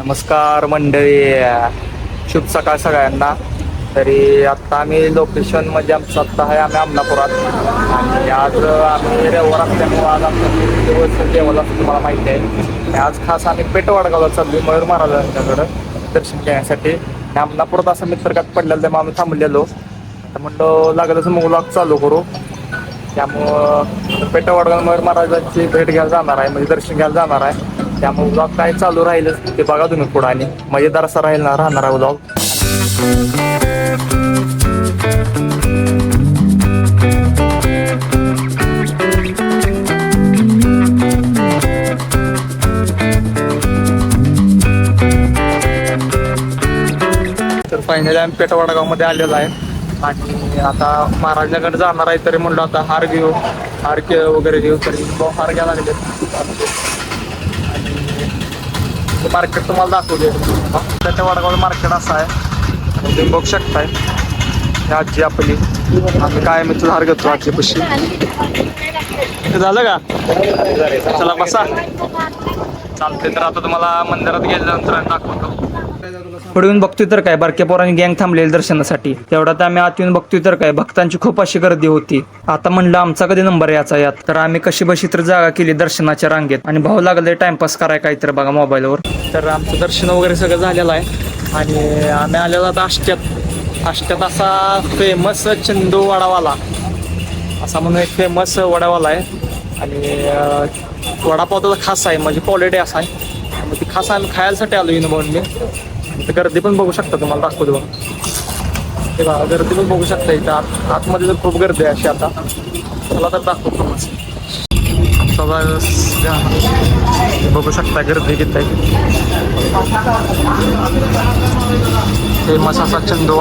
नमस्कार मंडळी. शुभ सकाळ सगळ्यांना. तरी आत्ता आम्ही लोकेशन म्हणजे आमचं आत्ता आहे आम्ही अमनापुरात आणि आज आम्ही रविवार असल्यामुळं आज आमचा दिवस देवाला असं तुम्हाला माहिती आहे. आणि आज खास आम्ही पेटवाडगावला चाललो मयूर महाराजांच्याकडं दर्शन घेण्यासाठी. आणि अमनापुरात असं मित्रकात पडलेलं त्यामुळे आम्ही थांबलेलो. आता म्हणलं लागलंच तर मग चालू करू. त्यामुळं पेटवाडगाव मयूर महाराजांची भेट घ्यायला जाणार आहे म्हणजे दर्शन घ्यायला जाणार आहे. त्यामुळे ब्लॉग काय चालू राहिलं ते बघा तुम्ही पुढं आणि मजेदार असा राहील ना राहणार आहे ब्लॉग तर फायनली आम्ही पेटवाडगावमध्ये आलेलो आहे. आणि आता महाराजांकडे जाणार आहे तरी म्हणलं आता हार घेऊ हार के वगैरे घेऊ तरी हार घ्यायला लागले ते मार्केट तुम्हाला दाखवले त्याच्या पेटवाडगाव मार्केट असं आहे. तुम्ही बघू शकताय. आजी आपली. आम्ही काय मित्र हार घेतो आजी पशी झालं का? चला बसा. चालते तर आता तुम्हाला मंदिरात गेल्यानंतर दाखवतो. पुढे येऊन बघतोय तर काय. बारक्या पोरांनी गँग थांबलेली दर्शनासाठी. तेवढ्यात आम्ही आत येऊन बघतोय तर काय. भक्तांची खूप अशी गर्दी होती. आता म्हणलं आमचा कधी नंबर याचा यात. तर आम्ही कशी बशी तर जागा केली दर्शनाच्या रांगेत. आणि भाऊ लागले टाइमपास कराय तर बघा मोबाईलवर. तर आमचं दर्शन वगैरे सगळं झालेलं आहे. आणि आम्ही आलेलो आता आष्ट्यात. आष्ट्यात असा फेमस चंदू वडावाला. असा म्हणून एक फेमस वडावाला आहे. आणि वडापाव त्याचा खास आहे. म्हणजे क्वालिटी असा आहे. मग ती खास आम्ही खायसाठी आलो इनोभाऊन मी तर गर्दी पण बघू शकता तुम्हाला दाखवतो बघा ते बघा गर्दी पण बघू शकता इथं. आत आतमध्ये तर खूप गर्दी आहे अशी आता. मला तर दाखवतो सगळं बघू शकता गर्दी किती आहे. फेमस असा चंदू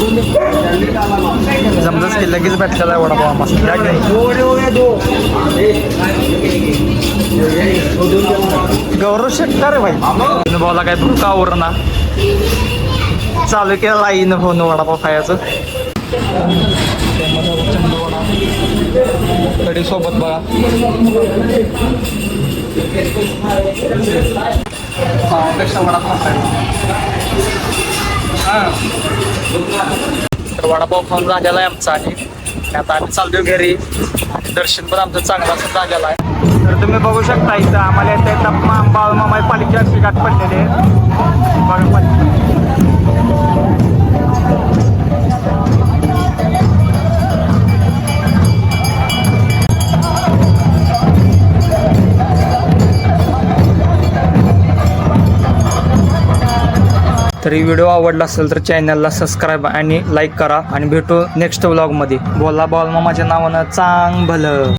वडावाला जमदच की लगेच भेटलेला आहे वडापाव मस्त घ्या गौरव शेट्टा रे भाई. भाऊला काय भूक आवरना. चालू केलं आई भाऊन वडापाव खायचं. कडी सोबत बघा. पेक्षा वडापाव तर वडापाव खाऊन झालेला आहे आमचा आणि आता आम्ही चाललोय घरी. आणि दर्शन पण आमचं चांगलं असं झालेलं आहे. तर तुम्ही बघू शकता इथं आम्हाला येतं येतं मा बाळमामा पालिकेची गाठ पडलेली आहे. बघा तरी व्हिडिओ आवडला असेल तर चॅनलला सबस्क्राईब आणि लाईक करा. आणि भेटू नेक्स्ट व्लॉगमध्ये बोला बॉल मामाच्या नावानं चांग भलं